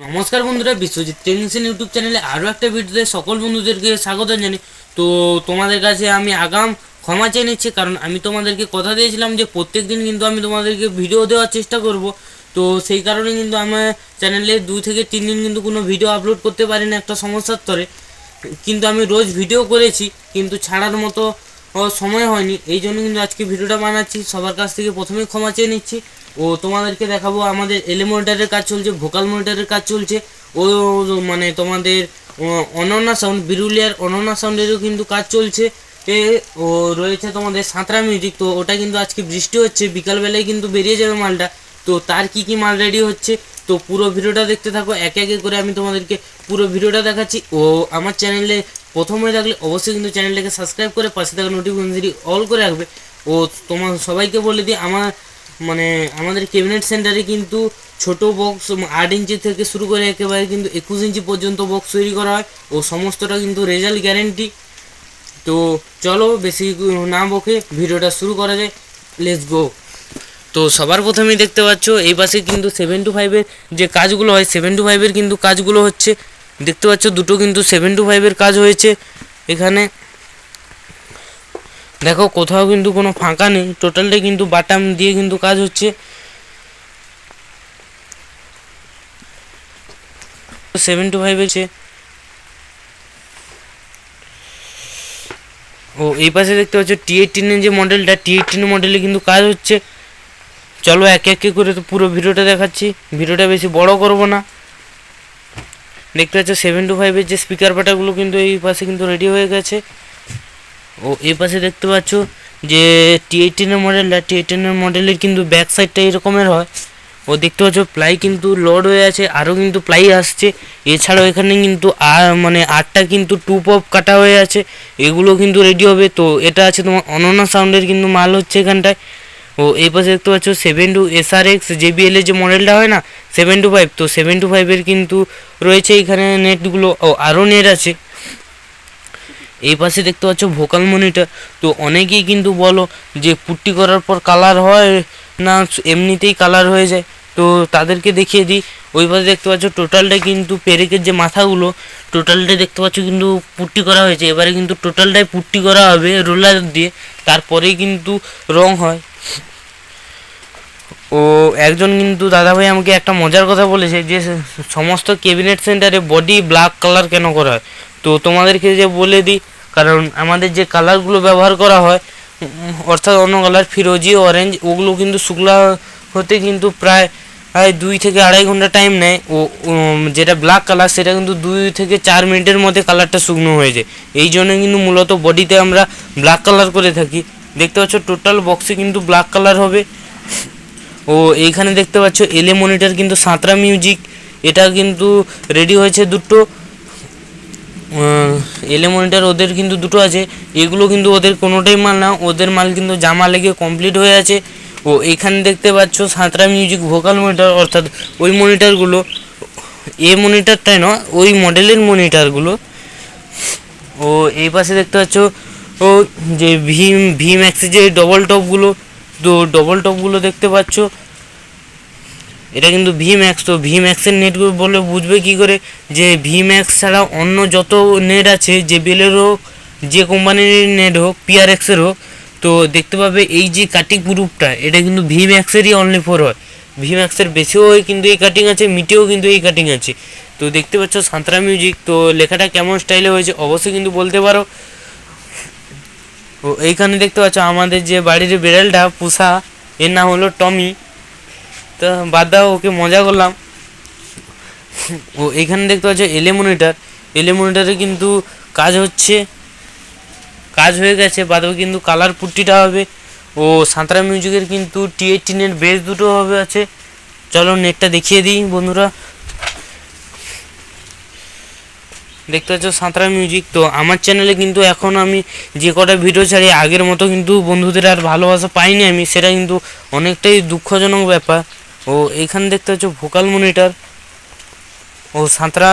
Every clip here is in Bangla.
নমস্কার বন্ধুরা, বিশ্বজিৎ টেকনিক্যাল ইউটিউব চ্যানেলে আরও একটা ভিডিওতে সকল বন্ধুদেরকে স্বাগত জানাই। তো তোমাদের কাছে আমি আগাম ক্ষমা চেয়ে নিচ্ছি, কারণ আমি তোমাদেরকে কথা দিয়েছিলাম যে প্রত্যেক দিন কিন্তু আমি তোমাদেরকে ভিডিও দেওয়ার চেষ্টা করব। তো সেই কারণে কিন্তু আমার চ্যানেলে দুই থেকে তিন দিন কিন্তু কোনো ভিডিও আপলোড করতে পারি না একটা সমস্যার তরে। কিন্তু আমি রোজ ভিডিও করেছি, কিন্তু ছাড়ার মতো সময় হয়নি। এই জন্য কিন্তু আজকে ভিডিওটা বানাচ্ছি। সবার কাছ থেকে প্রথমে ক্ষমা চেয়ে নিচ্ছি। ও তোমাদেরকে দেখাবো আমাদের এলে মনিটারের কাজ চলছে ভোকাল মনিটারের কাজ চলছে। ও মানে তোমাদের ও, অনন্যা সাউন্ড বিরুলিয়ার অনন্যা সাউন্ডেরও কিন্তু কাজ চলছে। এ ও রয়েছে তোমাদের সাঁতরা মিউজিক। তো ওটা কিন্তু আজকে বৃষ্টি হচ্ছে বিকালবেলায় কিন্তু বেরিয়ে যাবে মালটা। তো তার কি কি মাল রেডি হচ্ছে তো পুরো ভিডিওটা দেখতে থাকো। একে একে করে আমি তোমাদেরকে পুরো ভিডিওটা দেখাচ্ছি। ও আমার চ্যানেলে প্রথম হয়ে থাকলে অবশ্যই কিন্তু চ্যানেলটাকে সাবস্ক্রাইব করে পাশে থাকা নোটিফিকেশনটি অল করে রাখবে। ও তোমার সবাইকে বলে দিই, আমার মানে আমাদের ক্যাবিনেট সেন্টারে কিন্তু ছোট বক্স আট ইঞ্চি থেকে শুরু করে একেবারে কিন্তু একুশ ইঞ্চি পর্যন্ত বক্স তৈরি করা হয়। ও সমস্তটা কিন্তু রেজাল্ট গ্যারেন্টি তো চলো বেশি না বকে ভিডিওটা শুরু করা যায়। লেটস গো তো সবার প্রথমেই দেখতে পাচ্ছ, এই পাশে কিন্তু সেভেন টু ফাইভের যে কাজগুলো হয় সেভেন টু ফাইভের কিন্তু কাজগুলো হচ্ছে। দেখতে পাচ্ছ, দুটো কিন্তু সেভেন টু ফাইভের কাজ হয়েছে এখানে। দেখো, কোথাও কিন্তু কোনো ফাঁকা নেই টোটালটাই কিন্তু বাটাম দিয়ে কিন্তু কাজ হচ্ছে। সেভেন টু ফাইভ হচ্ছে ও, এই পাশে দেখতে পাচ্ছ টি এইটিনের যে মডেলটা টি এইটিন মডেলে কিন্তু কাজ হচ্ছে। চলো একে একে করে তো পুরো ভিডিওটা দেখাচ্ছি। ভিডিওটা বেশি বড় করব না। দেখতে পাচ্ছ সেভেন টু ফাইভের যে স্পিকার পাটাগুলো কিন্তু এই পাশে কিন্তু রেডি হয়ে গেছে। ও এই পাশে দেখতে পাচ্ছ যে টি এইটিনের মডেলটা টি এইটিনের মডেলের কিন্তু ব্যাক সাইডটা এরকমের হয়। ও দেখতে পাচ্ছ প্লাই কিন্তু লোড হয়ে আছে, আরও কিন্তু প্লাই আসছে। এছাড়াও এখানে কিন্তু আর মানে আটটা কিন্তু টু পপ কাটা হয়ে আছে, এগুলো কিন্তু রেডি হবে। তো এটা আছে তোমার অনন্যা সাউন্ডের কিন্তু মাল হচ্ছে এখানটায়। ও এই পাশে দেখতে পাচ্ছ seven two S R X JBL এর যে মডেলটা হয় না সেভেন টু ফাইভ তো সেভেন টু ফাইভের কিন্তু রয়েছে এখানে নেটগুলো ও আরও নেট আছে। এই পাশে দেখতে পাচ্ছ ভোকাল মনিটর তো অনেকেই কিন্তু বলো যে পুট্টি করার পর কালার হয় না, এমনিতেই কালার হয়ে যায়, তো তাদেরকে দেখিয়ে দিই। ওই পাশে দেখতে পাচ্ছ টোটালটা কিন্তু পেরেকের যে মাথাগুলো টোটালটাই দেখতে পাচ্ছ কিন্তু পুট্টি করা হয়েছে। এবারে কিন্তু টোটালটাই পুট্টি করা হবে রোলার দিয়ে, তারপরেই কিন্তু রং হয়। ও একজন কিন্তু দাদাভাই আমাকে একটা মজার কথা বলেছে যে সমস্ত ক্যাবিনেট সেন্টারে বডি ব্ল্যাক কালার কেন করা হয়? তো তোমাদেরকে যে বলে দিই, কারণ আমাদের যে কালারগুলো ব্যবহার করা হয় অর্থাৎ অন্য কালার ফিরোজি অরেঞ্জ ওগুলো কিন্তু শুকলা হতে কিন্তু প্রায় প্রায় দুই থেকে আড়াই ঘণ্টা টাইম নেয়। ও যেটা ব্ল্যাক কালার সেটা কিন্তু দুই থেকে চার মিনিটের মধ্যে কালারটা শুকনো হয়ে যায়। এই জন্য কিন্তু মূলত বডিতে আমরা ব্ল্যাক কালার করে থাকি। দেখতে পাচ্ছ টোটাল বক্সে কিন্তু ব্ল্যাক কালার হবে। ও এইখানে দেখতে পাচ্ছ এলে মনিটর কিন্তু সাঁতরা মিউজিক, এটা কিন্তু রেডি হয়েছে দুটো। এলে মনিটর ওদের কিন্তু দুটো আছে, এগুলো কিন্তু ওদের কোনোটাই মাল না, ওদের মাল কিন্তু জামা লেগে কমপ্লিট হয়ে আছে। ও এখানে দেখতে পাচ্ছ সাঁতরা মিউজিক ভোকাল মনিটর অর্থাৎ ওই মনিটরগুলো, এ মনিটরটাই নয়, ওই মডেলের মনিটরগুলো। ও, এই পাশে দেখতে পাচ্ছ, ও, যে ভীম ভীম ম্যাক্সের যে ডবল টপগুলো তো ডবল টপগুলো দেখতে পাচ্ছ। এটা কিন্তু ভি ম্যাক্স তো ভি ম্যাক্সের নেটগুলো বলে বুঝবে কি করে? যে ভি ম্যাক্স ছাড়া অন্য যত নেট আছে, যে বেলের হোক, যে কোম্পানির নেট হোক পিআরএক্সের হোক, তো দেখতে পাবে এই যে কাটিং গ্রুপটা এটা কিন্তু ভি ম্যাক্সেরই অনলি ফোর হয়। ভি ম্যাক্সের বেশিও কিন্তু এই কাটিং আছে, মিটেও কিন্তু এই কাটিং আছে। তো দেখতে পাচ্ছ সাঁতরা মিউজিক তো লেখাটা কেমন স্টাইলে হয়েছে, অবশ্যই কিন্তু বলতে পারো। ও এইখানে দেখতে পাচ্ছ আমাদের যে বাড়ির বিড়ালটা, পুষা, এর নাম হলো টমি। তো বাদ দাও, ওকে মজা করলাম। ও এখানে দেখতে পাচ্ছ এলে মনিটার এলে মনিটারে কিন্তু কাজ হচ্ছে, কাজ হয়ে গেছে বাদেও কিন্তু কালার পুট্টিটা হবে। ও সাঁতরা মিউজিকের কিন্তু টি এইটিনের বেস দুটো হবে আছে। চলো নেটটা দেখিয়ে দিই বন্ধুরা। দেখতে পাচ্ছ সাঁতরা মিউজিক তো আমার চ্যানেলে কিন্তু এখন আমি যে কটা ভিডিও ছাড়ি, আগের মতো কিন্তু বন্ধুদের আর ভালোবাসা পাইনি আমি, সেটা কিন্তু অনেকটাই দুঃখজনক ব্যাপার। ও, এইখানে দেখতে পাচ্ছ ভোকাল মনিটর ও, সাঁতরা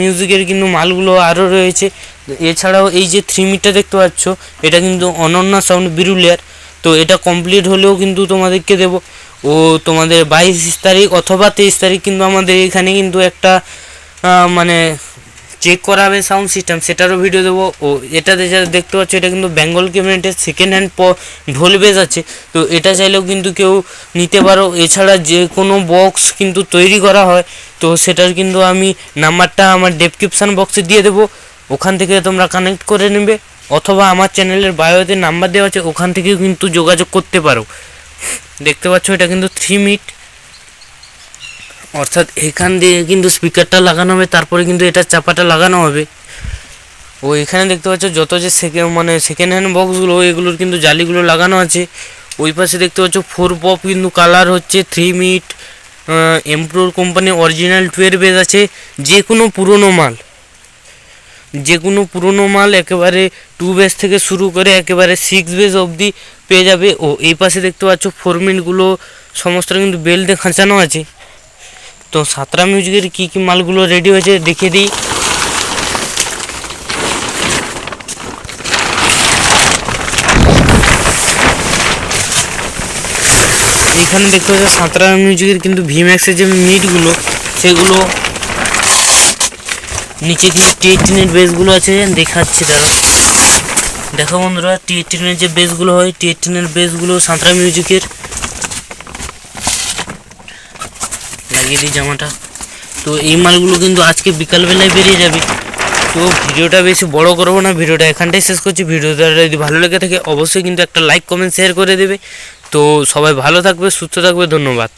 মিউজিকের কিন্তু মালগুলো আরও রয়েছে। এছাড়াও এই যে থ্রি মিটার দেখতে পাচ্ছ, এটা কিন্তু অনন্যা সাউন্ড বিরুলিয়ার তো এটা কমপ্লিট হলেও কিন্তু তোমাদেরকে দেবো। ও, তোমাদের বাইশ তারিখ অথবা তেইশ তারিখ কিন্তু আমাদের এখানে কিন্তু একটা মানে চেক করাবে সাউন্ড সিস্টেম সেটারও ভিডিও দেবো। ও, এটাতে যা দেখতে পাচ্ছ, এটা কিন্তু বেঙ্গল ক্যাবিনেটের সেকেন্ড হ্যান্ড প, ঢোল বেজ আছে তো এটা চাইলেও কিন্তু কেউ নিতে পারো। এছাড়া যে কোনো বক্স কিন্তু তৈরি করা হয়। তো সেটার কিন্তু আমি নাম্বারটা আমার ডেসক্রিপশান বক্সে দিয়ে দেবো। ওখান থেকে তোমরা কানেক্ট করে নেবে। অথবা আমার চ্যানেলের বায়োতে নাম্বার দেওয়া আছে, ওখান থেকেও কিন্তু যোগাযোগ করতে পারো। দেখতে পাচ্ছ, এটা কিন্তু থ্রি মিট অর্থাৎ এখান দিয়ে কিন্তু স্পিকারটা লাগানো হবে, তারপরে কিন্তু এটা চাপাটা লাগানো হবে। ও এখানে দেখতে পাচ্ছ যত যে সেকেন্ড মানে সেকেন্ড হ্যান্ড বক্সগুলো এগুলোর কিন্তু জালিগুলো লাগানো আছে। ওই পাশে দেখতে পাচ্ছ ফোর পপ কিন্তু কালার হচ্ছে থ্রি মিট এমপ্রোর কোম্পানি অরিজিনাল টুয়েলভ বেজ আছে যে কোনো পুরনো মাল। যে কোনো পুরনো মাল একেবারে টু বেস থেকে শুরু করে একেবারে সিক্স বেস অবধি পেয়ে যাবে। ও এই পাশে দেখতে পাচ্ছ ফোর মিনিটগুলো সমস্ত কিন্তু বেল্টে খাঁচানো আছে। তো সাতরা মিউজিকের কী কী মালগুলো রেডি হয়েছে দেখিয়ে দিই। এখানে দেখতে পাচ্ছ সাঁতরা মিউজিকের কিন্তু ভিম্যাক্সের যে মিটগুলো, সেগুলো নিচে কিছু টি এইটিনের বেসগুলো আছে? দেখাচ্ছি তারা দেখো বন্ধুরা টি এইটিনের যে বেসগুলো হয় টি এইটিনের বেসগুলো সাঁতরা মিউজিকের। লাগিয়ে জামাটা। তো এই মালগুলো কিন্তু আজকে বিকালবেলায় বেরিয়ে যাবে। তো ভিডিওটা বেশি বড় করব না, ভিডিওটা এখানটাই শেষ করছি। ভিডিওটা যদি ভালো লেগে থাকে, অবশ্যই কিন্তু একটা লাইক কমেন্ট শেয়ার করে দেবে। তো সবাই ভালো থাকবে, সুস্থ থাকবে, ধন্যবাদ।